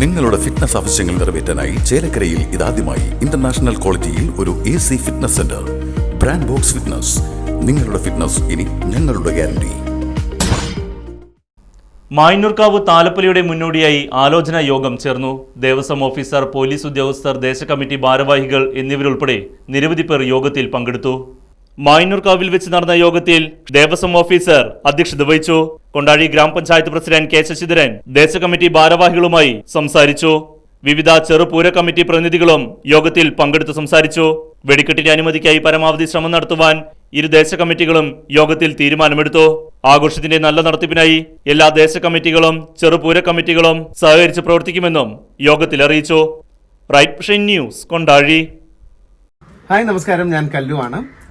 നിങ്ങളുടെ ഫിറ്റ്നസ് ആവശ്യങ്ങൾ നിറവേറ്റാനായി ചേലക്കരയിൽ ഇതാദ്യമായി ഇന്റർനാഷണൽ ക്വാളിറ്റിയിൽ ഒരു A C fitness centre brand box fitness നിങ്ങളുടെ ഫിറ്റ്നസ് ഇനി ഞങ്ങളുടെ ഗ്യാരണ്ടി മായന്നൂർക്കാവ് താലപ്പലിയുടെ മുന്നോടിയായി ആലോചനാ യോഗം ചേർന്നു. ദേവസ്വം ഓഫീസർ പോലീസ് ഉദ്യോഗസ്ഥർ ദേശ ദേശകമ്മിറ്റി ഭാരവാഹികൾ എന്നിവരുൾപ്പെടെ നിരവധി പേർ യോഗത്തിൽ പങ്കെടുത്തു. മായന്നൂർക്കാവിൽ വെച്ച് നടന്ന യോഗത്തിൽ ദേവസ്വം ഓഫീസർ അധ്യക്ഷത വഹിച്ചു. കൊണ്ടാഴി ഗ്രാമപഞ്ചായത്ത് പ്രസിഡന്റ് കെ ശശിധരൻ ദേശകമ്മിറ്റി ഭാരവാഹികളുമായി സംസാരിച്ചു. വിവിധ ചെറുപൂര കമ്മിറ്റി പ്രതിനിധികളും യോഗത്തിൽ പങ്കെടുത്ത് സംസാരിച്ചു. വെടിക്കെട്ടിന്റെ അനുമതിക്കായി പരമാവധി ശ്രമം നടത്തുവാൻ ഇരു ദേശ കമ്മിറ്റികളും യോഗത്തിൽ തീരുമാനമെടുത്തു. ആഘോഷത്തിന്റെ നല്ല നടത്തിപ്പിനായി എല്ലാ ദേശ കമ്മിറ്റികളും ചെറുപൂര കമ്മിറ്റികളും സഹകരിച്ച് പ്രവർത്തിക്കുമെന്നും യോഗത്തിൽ അറിയിച്ചു. Right news Kondazhy. ഹായ് നമസ്കാരം. ഞാൻ കല്ലുവാണ്